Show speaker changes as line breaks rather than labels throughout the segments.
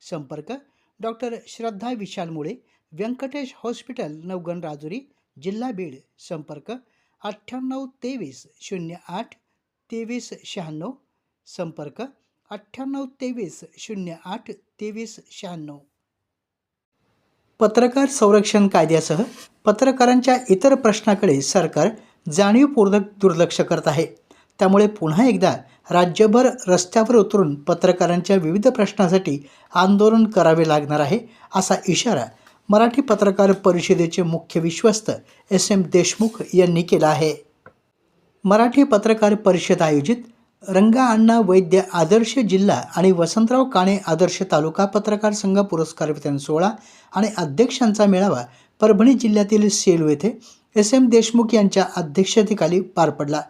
संपर्क डॉक्टर श्रद्धा विशाल मुळे व्यंकटेश हॉस्पिटल नवगण राजुरी जिल्हा बीड. संपर्क अठ्ठ्याण्णव तेवीस शून्य आठ तेवीस शहाण्णव. संपर्क अठ्ठ्याण्णव तेवीस शून्य आठ तेवीस शहाण्णव. पत्रकार संरक्षण कायद्यासह पत्रकारांच्या इतर प्रश्नाकडे सरकार जाणीवपूर्वक दुर्लक्ष करत आहे. त्यामुळे पुन्हा एकदा राज्यभर रस्त्यावर उतरून पत्रकारांच्या विविध प्रश्नासाठी आंदोलन करावे लागणार आहे असा इशारा मराठी पत्रकार परिषदेचे मुख्य विश्वस्त एस एम देशमुख यांनी केला आहे. मराठी पत्रकार परिषद आयोजित रंगा अण्णा वैद्य आदर्श जिल्हा आणि वसंतराव काणे आदर्श तालुका पत्रकार संघ पुरस्कार वितरण सोहळा आणि अध्यक्षांचा मेळावा परभणी जिल्ह्यातील सेलू येथे एस एम देशमुख यांच्या अध्यक्षतेखाली पार पडला.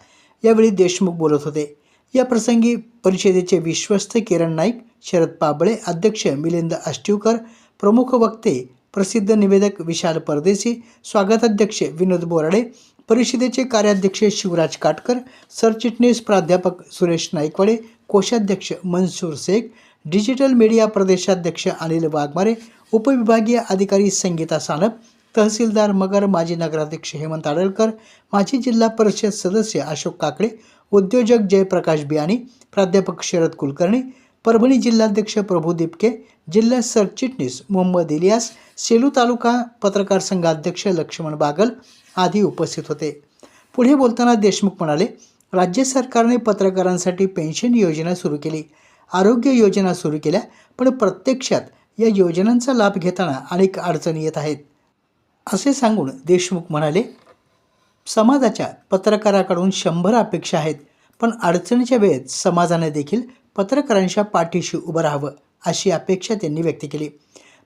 यावेळी देशमुख बोलत होते. या प्रसंगी परिषदेचे विश्वस्त किरण नाईक शरद पाबळे अध्यक्ष मिलिंद आष्टीवकर प्रमुख वक्ते प्रसिद्ध निवेदक विशाल परदेशी स्वागताध्यक्ष विनोद बोराडे परिषदेचे कार्याध्यक्ष शिवराज काटकर सरचिटणीस प्राध्यापक सुरेश नाईकवाडे कोषाध्यक्ष मनसूर शेख डिजिटल मीडिया प्रदेशाध्यक्ष अनिल वाघमारे उपविभागीय अधिकारी संगीता सानप तहसीलदार मगर माजी नगराध्यक्ष हेमंत आडळकर माजी जिल्हा परिषद सदस्य अशोक काकडे उद्योजक जयप्रकाश बियाणी प्राध्यापक शरद कुलकर्णी परभणी जिल्हाध्यक्ष प्रभू दिपके जिल्हा सरचिटणीस मोहम्मद इलियास सेलू तालुका पत्रकार संघाध्यक्ष लक्ष्मण बागल आदी उपस्थित होते. पुढे बोलताना देशमुख म्हणाले राज्य सरकारने पत्रकारांसाठी पेन्शन योजना सुरू केली. आरोग्य योजना सुरू केल्या पण प्रत्यक्षात या योजनांचा लाभ घेताना अनेक अडचणी येत आहेत. असे सांगून देशमुख म्हणाले समाजाच्या पत्रकाराकडून शंभर अपेक्षा आहेत पण अडचणीच्या वेळेत समाजाने देखील पत्रकारांच्या पाठीशी उभं राहावं अशी अपेक्षा त्यांनी व्यक्त केली.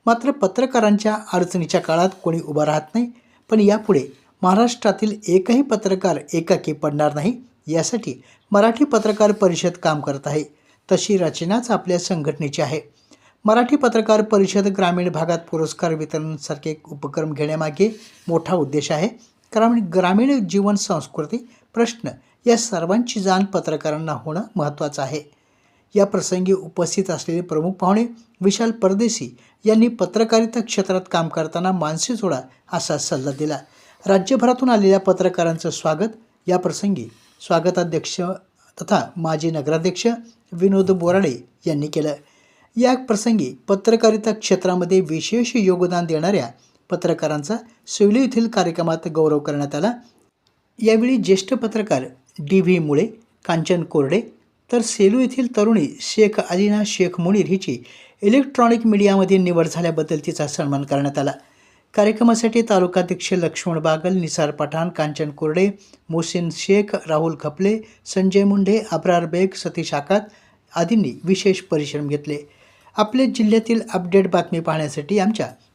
मात्र पत्रकारांच्या अडचणीच्या काळात कोणी उभं राहत नाही पण यापुढे महाराष्ट्रातील एकही पत्रकार एकाकी पडणार नाही यासाठी मराठी पत्रकार परिषद काम करत आहे. तशी रचनाच आपल्या संघटनेची आहे. मराठी पत्रकार परिषद ग्रामीण भागात पुरस्कार वितरणसारखे उपक्रम घेण्यामागे मोठा उद्देश आहे. कारण ग्रामीण जीवन संस्कृती प्रश्न या सर्वांची जाण पत्रकारांना होणं महत्त्वाचं आहे. या प्रसंगी उपस्थित असलेले प्रमुख पाहुणे विशाल परदेशी यांनी पत्रकारिता क्षेत्रात काम करताना मानसी जोडा असा सल्ला दिला. राज्यभरातून आलेल्या पत्रकारांचं स्वागत. या प्रसंगी स्वागताध्यक्ष तथा माजी नगराध्यक्ष विनोद बोराडे यांनी केलं. या प्रसंगी पत्रकारिता क्षेत्रामध्ये विशेष योगदान देणाऱ्या पत्रकारांचा सिवली येथील कार्यक्रमात गौरव करण्यात आला. यावेळी ज्येष्ठ पत्रकार डी व्ही मुळे कांचन कोरडे तर सेलू येथील तरुणी शेख अलिना शेख मुनीर हिची इलेक्ट्रॉनिक मीडियामध्ये निवड झाल्याबद्दल तिचा सन्मान करण्यात आला. कार्यक्रमासाठी तालुकाध्यक्ष लक्ष्मण बागल निसार पठाण कांचन कोरडे मोहसिन शेख राहुल खपले संजय मुंढे अब्रार बेग सतीश आकात आदींनी विशेष परिश्रम घेतले. आपले जिल्ह्यातील अपडेट बातमी पाहण्यासाठी आमच्या